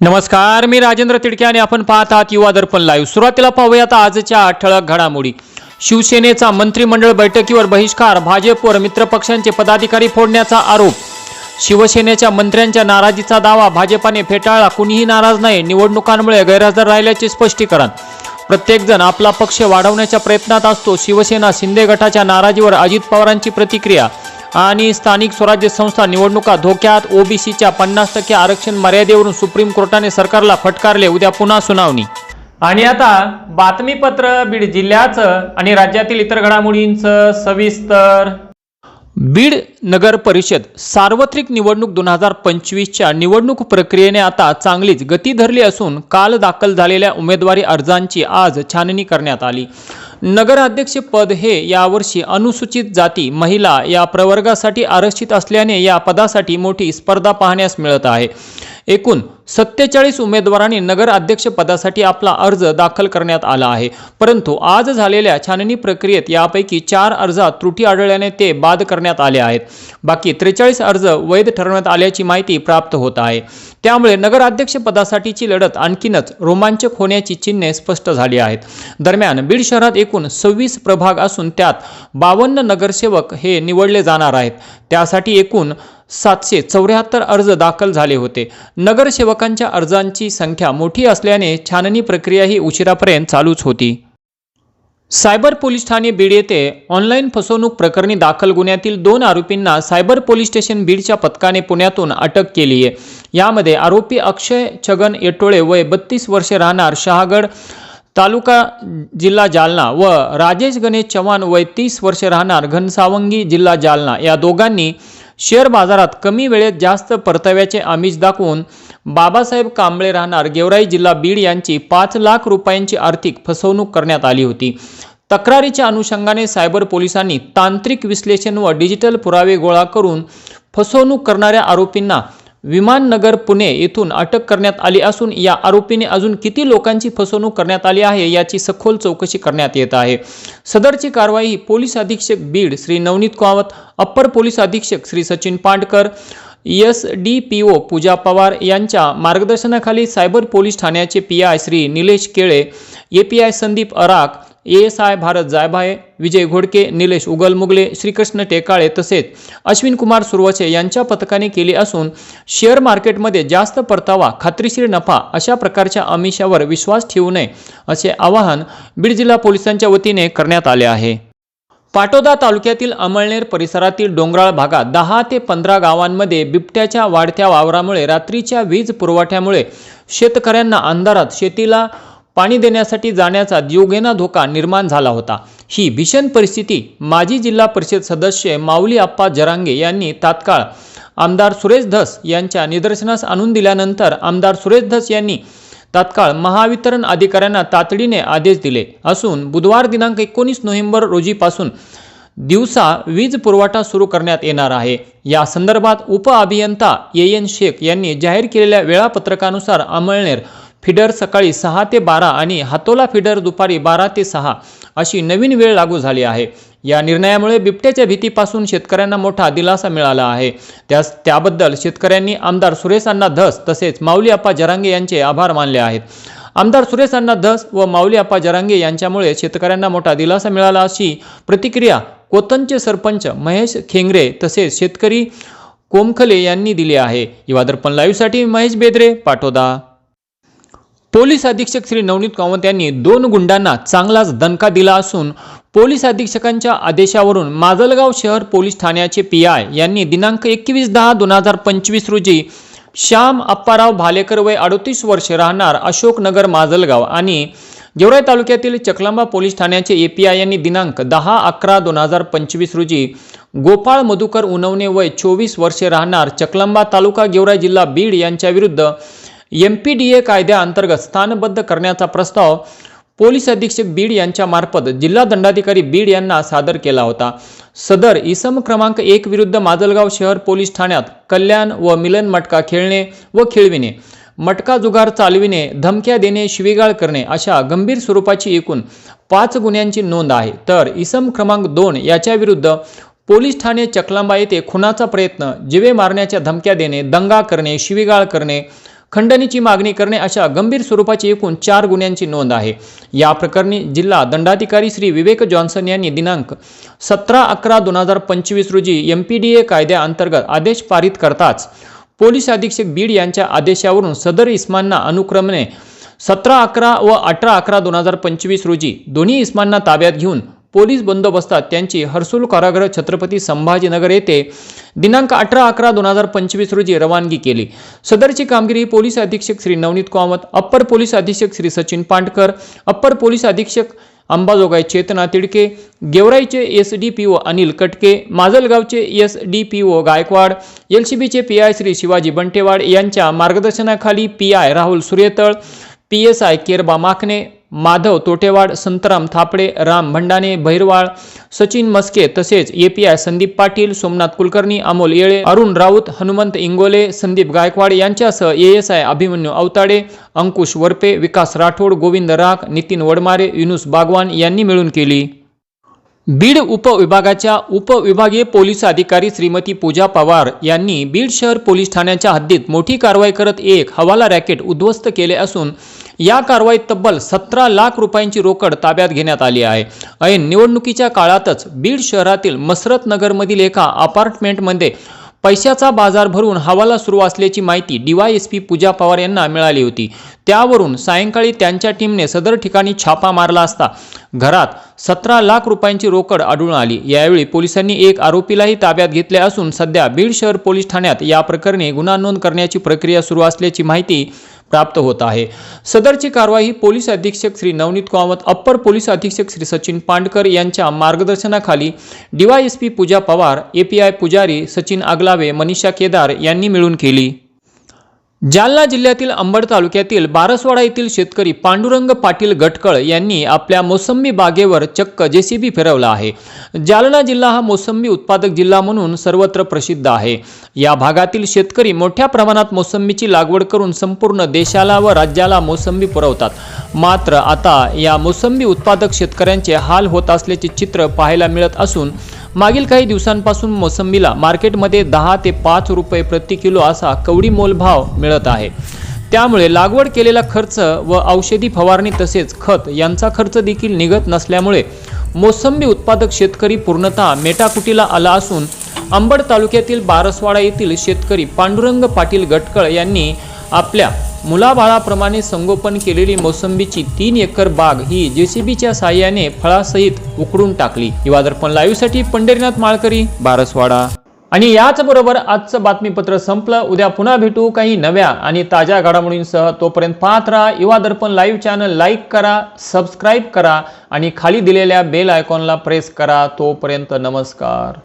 नमस्कार मी राजेंद्र तिडके आणि आपण पाहत आहात युवा दर्पण लाईव्ह सुरुवातीला पाहूयात आजच्या ठळक घडामोडी. शिवसेनेचा मंत्रिमंडळ बैठकीवर बहिष्कार भाजपवर मित्रपक्षांचे पदाधिकारी फोडण्याचा आरोप. शिवसेनेच्या मंत्र्यांच्या नाराजीचा दावा भाजपाने फेटाळला कुणीही नाराज नाही निवडणुकांमुळे गैरहजर राहिल्याचे स्पष्टीकरण. प्रत्येकजण आपला पक्ष वाढवण्याच्या प्रयत्नात असतो शिवसेना शिंदे गटाच्या नाराजीवर अजित पवारांची प्रतिक्रिया. आणि स्थानिक स्वराज्य संस्था निवडणुका धोक्यात. ओबीसीच्या पन्नास टक्के आरक्षण मर्यादेवरून सुप्रीम कोर्टाने सरकारला फटकारले. उद्या पुन्हा सुनावणी. आणि आता बातमीपत्र बीड जिल्ह्याचं आणि राज्यातील इतर घडामोडींचं सविस्तर. बीड नगर परिषद सार्वत्रिक निवडणूक दोन हजार पंचवीसच्या निवडणूक प्रक्रियेने आता चांगलीच गती धरली असून काल दाखल झालेल्या उमेदवारी अर्जांची आज छाननी करण्यात आली. नगराध्यक्ष पद हे यावर्षी अनुसूचित जाती महिला या प्रवर्गासाठी आरक्षित असल्याने या पदासाठी मोठी स्पर्धा पाहण्यास मिळत आहे. एकूण सत्तेचाळीस उमेदवारांनी नगर अध्यक्षपदासाठी आपला अर्ज दाखल करण्यात आला आहे. परंतु आज झालेल्या छाननी प्रक्रियेत यापैकी चार अर्जात त्रुटी आढळल्याने ते बाद करण्यात आले आहेत. बाकी त्रेचाळीस अर्ज वैध ठरवण्यात आल्याची माहिती प्राप्त होत आहे. त्यामुळे नगराध्यक्षपदासाठीची लढत आणखीनच रोमांचक होण्याची चिन्हे स्पष्ट झाली आहेत. दरम्यान बीड शहरात एकूण सव्वीस प्रभाग असून त्यात बावन्न नगरसेवक हे निवडले जाणार आहेत. त्यासाठी एकूण सातशे चौऱ्याहत्तर अर्ज दाखल झाले होते. नगरसेवकांच्या अर्जांची संख्या मोठी असल्याने छाननी प्रक्रिया ही उशिरापर्यंत चालूच होती. सायबर पोलीस ठाणे बीड येथे ऑनलाईन फसवणूक प्रकरणी दाखल गुन्ह्यातील दोन आरोपींना सायबर पोलीस स्टेशन बीडच्या पथकाने पुण्यातून अटक केली आहे. यामध्ये आरोपी अक्षय छगन येटोळे वय बत्तीस वर्षे राहणार शहागड तालुका जिल्हा जालना व राजेश गणेश चव्हाण वय तीस वर्षे राहणार घनसावंगी जिल्हा जालना. या दोघांनी शेअर बाजारात कमी वेळेत जास्त परताव्याचे आमिष दाखवून बाबासाहेब कांबळे राहणार गेवराई जिल्हा बीड यांची पाच लाख रुपयांची आर्थिक फसवणूक करण्यात आली होती. तक्रारीच्या अनुषंगाने सायबर पोलिसांनी तांत्रिक विश्लेषण व डिजिटल पुरावे गोळा करून फसवणूक करणाऱ्या आरोपींना विमाननगर पुणे येथून अटक करण्यात आली असून या आरोपीने अजून किती लोकांची फसवणूक करण्यात आली आहे याची सखोल चौकशी करण्यात येत आहे. सदरची कारवाई पोलीस अधीक्षक बीड श्री नवनीत कावत अप्पर पोलीस अधीक्षक Shri Sachin Pandkar S D P O Pooja Pawar यांच्या मार्गदर्शनाखाली सायबर पोलीस ठाण्याचे P I Shri Nilesh Kele A P I Sandeep Arak A S I Bharat Jaybhaye Vijay Ghodke Nilesh Ugalmugle Shrikrishna Tekale तसेच अश्विन कुमार सुरवचे यांच्या पथकाने केली असून share मार्केटमध्ये जास्त परतावा खात्रीशीर नफा अशा प्रकारच्या आमिषावर विश्वास ठेवू नये असे आवाहन बीड जिल्हा पोलिसांच्या वतीने करण्यात आले आहे. पाटोदा तालुक्यातील अमळनेर परिसरातील डोंगराळ भागात दहा ते पंधरा गावांमध्ये बिबट्याच्या वाढत्या वावरामुळे रात्रीच्या वीज पुरवठ्यामुळे शेतकऱ्यांना अंधारात शेतीला पाणी देण्यासाठी जाण्याचा जीवघेणा धोका निर्माण झाला होता. ही भीषण परिस्थिती माजी जिल्हा परिषद सदस्य माऊली आप्पा जरांगे यांनी तात्काळ आमदार सुरेश धस यांच्या निदर्शनास आणून दिल्यानंतर आमदार सुरेश धस यांनी तात्काळ महावितरण अधिकाऱ्यांना तातडीने आदेश दिले असून बुधवार दिनांक एकोणीस नोव्हेंबर रोजीपासून दिवसा वीज पुरवठा सुरू करण्यात येणार आहे. या संदर्भात उप अभियंता ए एन शेख यांनी जाहीर केलेल्या वेळापत्रकानुसार अमळनेर फिडर सकाळी सहा ते बारा आणि हातोला फिडर दुपारी बारा ते सहा अशी नवीन वेळ लागू झाली आहे. या निर्णयामुळे बिबट्याच्या भीतीपासून शेतकऱ्यांना मोठा दिलासा मिळाला आहे. त्यास त्याबद्दल शेतकऱ्यांनी आमदार सुरेश अण्णा धस तसेच माऊली अप्पा जरांगे यांचे आभार मानले आहेत. आमदार सुरेश अण्णा धस व माऊली अप्पा जरांगे यांच्यामुळे शेतकऱ्यांना मोठा दिलासा मिळाला अशी प्रतिक्रिया कोतनचे सरपंच महेश खेंगरे तसेच शेतकरी कोमखले यांनी दिली आहे. युवादर्पण लाईव्हसाठी महेश बेदरे पाटोदा. पोलीस अधीक्षक श्री नवनीत कामत यांनी दोन गुंडांना चांगलाच दणका दिला असून पोलीस अधीक्षकांच्या आदेशावरून माजलगाव शहर पोलीस ठाण्याचे पी आय यांनी दिनांक एकवीस दहा दोन हजार पंचवीस रोजी श्याम अप्पाराव भालेकर वय अडतीस वर्ष राहणार अशोकनगर माजलगाव आणि गेवराई तालुक्यातील चकलांबा पोलीस ठाण्याचे ए पी आय यांनी दिनांक दहा अकरा दोन हजार पंचवीस रोजी गोपाळ मधुकर उनवणे वय चोवीस वर्षे राहणार चकलांबा तालुका गेवराई जिल्हा बीड यांच्याविरुद्ध एम पी डी ए कायद्याअंतर्गत स्थानबद्ध करण्याचा प्रस्ताव पोलीस अधीक्षक बीड यांच्यामार्फत जिल्हा दंडाधिकारी बीड यांना सादर केला होता. सदर इसम क्रमांक एक विरुद्ध माजलगाव शहर पोलीस ठाण्यात कल्याण व मिलन मटका खेळणे व खेळविणे मटका जुगार चालविणे धमक्या देणे शिवीगाळ करणे अशा गंभीर स्वरूपाची एकूण पाच गुन्ह्यांची नोंद आहे. तर इसम क्रमांक दोन याच्या विरुद्ध पोलीस ठाणे चकलांबा येथे खुनाचा प्रयत्न जिवे मारण्याच्या धमक्या देणे दंगा करणे शिवीगाळ करणे खंडणीची मागणी करणे अशा गंभीर स्वरूपाची एकूण चार गुन्ह्यांची नोंद आहे. या प्रकरणी जिल्हा दंडाधिकारी श्री विवेक जॉन्सन यांनी दिनांक सतरा अकरा दोन हजार पंचवीस रोजी एम पी डी ए कायद्याअंतर्गत आदेश पारित करताच पोलीस अधीक्षक बीड यांच्या आदेशावरून सदर इस्मांना अनुक्रमणे सतरा अकरा व अठरा अकरा दोन हजार पंचवीस रोजी दोन्ही इस्मांना ताब्यात घेऊन पोलीस बंदोबस्तात त्यांची हर्सुल कारागृह छत्रपती संभाजीनगर येथे दिनांक अठरा अकरा दोन हजार पंचवीस रोजी रवानगी केली. सदरची कामगिरी पोलीस अधीक्षक श्री नवनीत कामत अप्पर पोलीस अधीक्षक श्री सचिन पांडकर अप्पर पोलीस अधीक्षक Ambajogai Chetna Tidke गेवराईचे S D P O Anil Katke माजलगावचे S D P O Gaikwad L C बीचे पी आय श्री शिवाजी बंटेवाड यांच्या मार्गदर्शनाखाली P I Rahul Suryatal P S I Kerba Makhane Madhav Totewad Santram Thapde Ram Bhandane Bhairwal Sachin Maske तसेच A P I Sandeep Patil Somnath Kulkarni Amol Yele Arun Raut Hanumant Ingole Sandeep Gaikwad यांच्यासह A S I Abhimanyu Awatade Ankush Warpe Vikas Rathod Govind Rakh Nitin Wadmare Yunus Bagwan यांनी मिळून केली. बीड उपविभागाच्या उपविभागीय police अधिकारी श्रीमती पूजा पवार यांनी बीड शहर police ठाण्याच्या हद्दीत मोठी कारवाई करत एक हवाला रॅकेट उद्ध्वस्त केले असून या कारवाईत तब्बल सतरा लाख रुपयांची रोकड ताब्यात घेण्यात आली आहे. ऐन निवडणुकीच्या काळातच बीड शहरातील मसरत नगरमधील एका अपार्टमेंटमध्ये पैशाचा बाजार भरून हवाला सुरू असल्याची माहिती डीवायएसपी पूजा पवार यांना मिळाली होती. त्यावरून सायंकाळी त्यांच्या टीमने सदर ठिकाणी छापा मारला असता घरात सतरा लाख रुपयांची रोकड आढळून आली. यावेळी पोलिसांनी एक आरोपीलाही ताब्यात घेतले असून सध्या बीड शहर पोलीस ठाण्यात या प्रकरणी गुन्हा नोंद करण्याची प्रक्रिया सुरू असल्याची माहिती प्राप्त होत आहे. सदरची कारवाई पोलीस अधीक्षक श्री नवनीत कामत अप्पर पोलीस अधीक्षक श्री सचिन पांडकर यांच्या मार्गदर्शनाखाली डीवायएसपी पूजा पवार एपीआय पुजारी सचिन आगलावे मनीषा केदार यांनी मिळून केली. जालना जिल्ह्यातील अंबड तालुक्यातील बारसवाडा येथील शेतकरी पांडुरंग पाटील गटकळ यांनी आपल्या मोसंबी बागेवर चक्क जेसीबी फिरवला आहे. जालना जिल्हा हा मोसंबी उत्पादक जिल्हा म्हणून सर्वत्र प्रसिद्ध आहे. या भागातील शेतकरी मोठ्या प्रमाणात मोसंबीची लागवड करून संपूर्ण देशाला व राज्याला मोसंबी पुरवतात. मात्र आता या मोसंबी उत्पादक शेतकऱ्यांचे हाल होत असल्याचे चित्र पाहायला मिळत असून मागील काही दिवसांपासून मोसंबीला मार्केटमध्ये दहा ते पाच रुपये प्रति किलो असा कवडी मोलभाव मिळत आहे. त्यामुळे लागवड केलेला खर्च व औषधी फवारणी तसेच खत यांचा खर्च देखील निघत नसल्यामुळे मोसंबी उत्पादक शेतकरी पूर्णतः मेटाकुटीला आला असून अंबड तालुक्यातील बारसवाडा येथील शेतकरी पांडुरंग पाटील गटकळ यांनी आपल्या मुलाबाळाप्रमाणे संगोपन केलेली मोसंबीची तीन एकर बाग ही जेसीबीच्या साहाय्याने फळासहित उकडून टाकली. युवा दर्पण लाईव्हसाठी पंढरीनाथ माळकरी बारसवाडा. आणि याच बरोबर आजचं बातमीपत्र संपलं. उद्या पुन्हा भेटू काही नव्या आणि ताज्या घडामोडींसह. तोपर्यंत पाहत राहा Yuva Darpan live channel. Like करा सबस्क्राईब करा आणि खाली दिलेल्या बेल आयकॉनला प्रेस करा. तोपर्यंत नमस्कार.